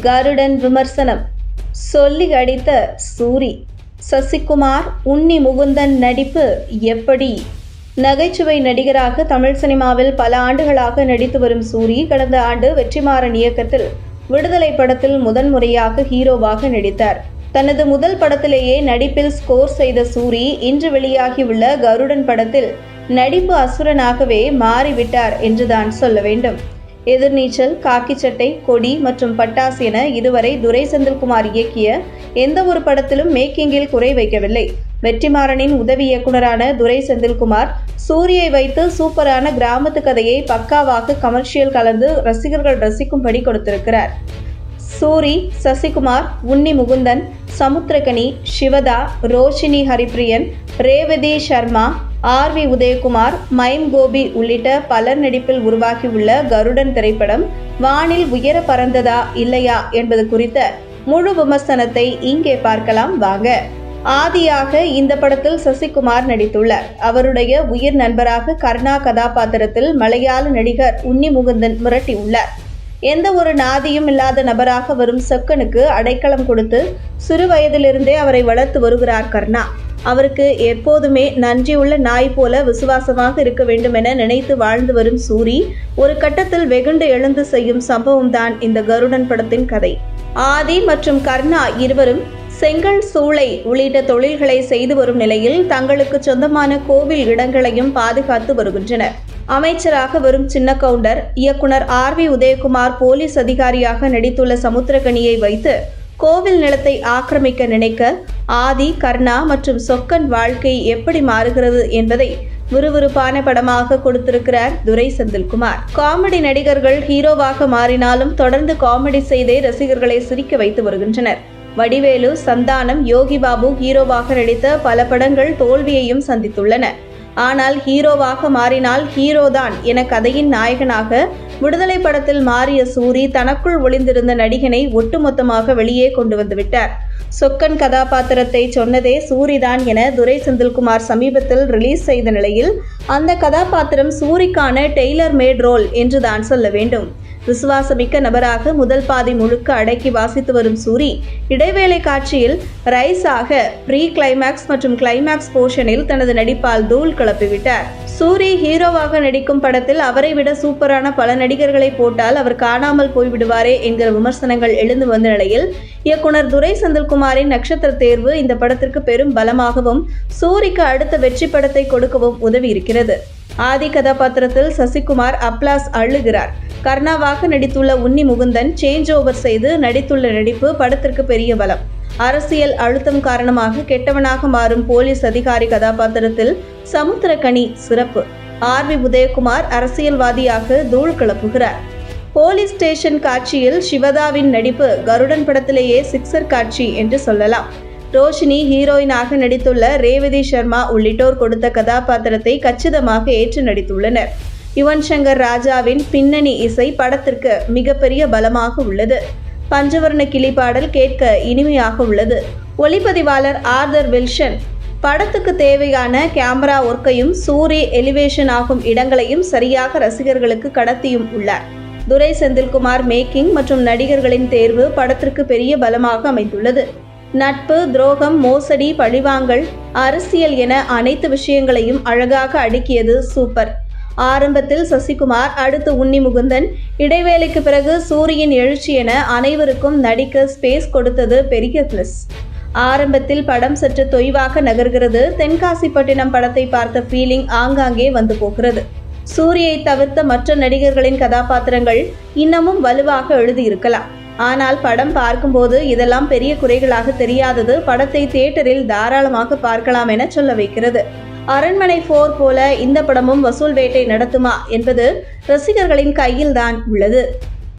கருடன் விமர்சனம். சொல்லி அடித்த சூரி. சசிகுமார் உன்னி முகுந்தன் நடிப்பு எப்படி? நகைச்சுவை நடிகராக தமிழ் சினிமாவில் பல ஆண்டுகளாக நடித்து வரும் சூரி கடந்த ஆண்டு வெற்றிமாறன் இயக்கத்தில் விடுதலை படத்தில் முதன்முறையாக ஹீரோவாக நடித்தார். தனது முதல் படத்திலேயே நடிப்பில் ஸ்கோர் செய்த சூரி இன்று வெளியாகியுள்ள கருடன் படத்தில் நடிப்பு அசுரனாகவே மாறிவிட்டார் என்றுதான் சொல்ல வேண்டும். எதிர்நீச்சல் காக்கி சட்டை கொடி மற்றும் பட்டாசு என இதுவரை துரை செந்தில்குமார் இயக்கிய எந்த ஒரு படத்திலும் மேக்கிங்கில் குறை வைக்கவில்லை. வெற்றிமாறனின் உதவி இயக்குனரான துரை செந்தில்குமார் சூரியை வைத்து சூப்பரான கிராமத்து கதையை பக்காவாக கமர்ஷியல் கலந்து ரசிகர்கள் ரசிக்கும்படி கொடுத்திருக்கிறார். Soori Sasikumar Unni Mukundan Samuthirakani Sivada Roshini Haripriyan Revathi Sharma R V Udayakumar mime Gopi உள்ளிட்ட பலர் நடிப்பில் உருவாகியுள்ள கருடன் திரைப்படம் வானில் உயர பறந்ததா இல்லையா என்பது குறித்த முழு விமர்சனத்தை இங்கே பார்க்கலாம் வாங்க. ஆதியாக இந்த படத்தில் சசிகுமார் நடித்துள்ளார். அவருடைய உயிர் நண்பராக கர்ணா கதாபாத்திரத்தில் மலையாள நடிகர் உன்னி முகுந்தன் மிரட்டியுள்ளார். எந்த ஒரு நாதியும் இல்லாத நபராக வரும் சொக்கனுக்கு அடைக்கலம் கொடுத்து சிறு வயதிலிருந்தே அவரை வளர்த்து வருகிறார் கர்ணா. அவருக்கு எப்போதுமே நன்றியுள்ள நாய் போல விசுவாசமாக இருக்க வேண்டும் என நினைத்து வாழ்ந்து வரும் சூரி ஒரு கட்டத்தில் வெகுண்டு எழுந்து செய்யும் சம்பவம் தான் இந்த கருடன் படத்தின் கதை. ஆதி மற்றும் கர்ணா இருவரும் செங்கல் சூளை உள்ளிட்ட தொழில்களை செய்து வரும் நிலையில் தங்களுக்கு சொந்தமான கோவில் இடங்களையும் பாதுகாத்து வருகின்றனர். அமைச்சராக வரும் சின்ன கவுண்டர் இயக்குனர் ஆர் வி உதயகுமார் போலீஸ் அதிகாரியாக நடித்துள்ள சமுத்திரகனியை வைத்து கோவில் நிலத்தை ஆக்கிரமிக்க நினைக்க ஆதி கர்ணா மற்றும் சொக்கன் வாழ்க்கை எப்படி மாறுகிறது என்பதை விறுவிறுப்பான படமாக கொடுத்திருக்கிறார் துரை செந்தில்குமார் காமெடி நடிகர்கள் ஹீரோவாக மாறினாலும் தொடர்ந்து காமெடி செய்தே ரசிகர்களை சிரிக்க வைத்து வருகின்றனர். வடிவேலு சந்தானம் யோகி பாபு ஹீரோவாக நடித்த பல படங்கள் தோல்வியையும் சந்தித்துள்ளன. ஆனால் ஹீரோவாக மாறினால் ஹீரோதான் என கதையின் நாயகனாக விடுதலை படத்தில் மாறிய சூரி தனக்குள் ஒளிந்திருந்த நடிகனை ஒட்டுமொத்தமாக வெளியே கொண்டு வந்துவிட்டார் சொக்கன் கதாபாத்திரத்தை சொன்னதே சூரிதான் என துரை செந்தில்குமார் சமீபத்தில் ரிலீஸ் செய்த நிலையில் அந்த கதாபாத்திரம் சூரிக்கான டெய்லர் மேட் ரோல் என்றுதான் சொல்ல வேண்டும். விசுவாசமிக்க நபராக முதல் பாதி முழுக்க அடக்கி வாசித்து வரும் சூரி இடைவேளை காட்சியில் ரைஸாக ப்ரீ கிளைமேக்ஸ் மற்றும் கிளைமேக்ஸ் போர்ஷனில் தனது நடிப்பால் தூள் கிளப்பிவிட்டார் சூரி ஹீரோவாக நடிக்கும் படத்தில் அவரை விட சூப்பரான பல நடிகர்களை போட்டால் அவர் காணாமல் போய்விடுவாரே என்கிற விமர்சனங்கள் எழுந்து வந்த நிலையில் இயக்குனர் துரை செந்தில்குமாரின் நட்சத்திர தேர்வு இந்த படத்திற்கு பெரும் பலமாகவும் சூரிக்கு அடுத்த வெற்றி படத்தை கொடுக்கவும் உதவி இருக்கிறது ஆதி கதாபாத்திரத்தில் சசிகுமார் அப்ளாஸ் அழுகிறார். கர்ணாவாக நடித்துள்ள உன்னி முகுந்தன் சேஞ்ச் ஓவர் செய்து நடித்துள்ள நடிப்பு படத்திற்கு பெரிய பலம். அரசியல் அழுத்தம் காரணமாக கெட்டவனாக மாறும் போலீஸ் அதிகாரி கதாபாத்திரத்தில் சமுத்திரகனி சிறப்பு. ஆர் வி உதயகுமார் அரசியல்வாதியாக தூள் கிளப்புகிறார். போலீஸ் ஸ்டேஷன் காட்சியில் சிவதாவின் நடிப்பு கருடன் படத்திலேயே சிக்ஸர் காட்சி என்று சொல்லலாம். ரோஷினி ஹீரோயினாக நடித்துள்ள ரேவதி சர்மா உள்ளிட்டோர் கொடுத்த கதாபாத்திரத்தை கச்சிதமாக ஏற்று நடித்துள்ளனர். யுவன் சங்கர் ராஜாவின் பின்னணி இசை படத்திற்கு மிகப்பெரிய பலமாக உள்ளது. பஞ்சவர்ண கிளி பாடல் கேட்க இனிமையாக உள்ளது. ஒளிப்பதிவாளர் ஆர்தர் வில்ஷன் படத்துக்கு தேவையான கேமரா ஒர்க்கையும் சூரி எலிவேஷன் ஆகும் இடங்களையும் சரியாக ரசிகர்களுக்கு கடத்தியும் உள்ளார். துரை செந்தில்குமார் மேக்கிங் மற்றும் நடிகர்களின் தேர்வு படத்திற்கு பெரிய பலமாக அமைந்துள்ளது. நட்பு துரோகம் மோசடி பழிவாங்கல் அரசியல் என அனைத்து விஷயங்களையும் அழகாக அடுக்கியது சூப்பர். ஆரம்பத்தில் சசிகுமார் அடுத்து உன்னி முகுந்தன். இடைவேளைக்கு பிறகு சூரியன் எழுச்சி என அனைவருக்கும் நடிக்க ஸ்பேஸ் கொடுத்தது பெரிய பிளஸ் ஆரம்பத்தில் படம் சற்று தொய்வாக நகர்கிறது. தென்காசிப்பட்டினம் படத்தை பார்த்த ஃபீலிங் ஆங்காங்கே வந்து போகிறது. சூரியை தவிர்த்த மற்ற நடிகர்களின் கதாபாத்திரங்கள் இன்னமும் வலுவாக எழுதியிருக்கலாம். ஆனால் படம் பார்க்கும்போது இதெல்லாம் பெரிய குறைகளாக தெரியாதது படத்தை தியேட்டரில் தாராளமாக பார்க்கலாம் என சொல்ல வைக்கிறது. அரண்மனை போர் போல இந்த படமும் வசூல் வேட்டை நடத்துமா என்பது ரசிகர்களின் கையில்தான் உள்ளது.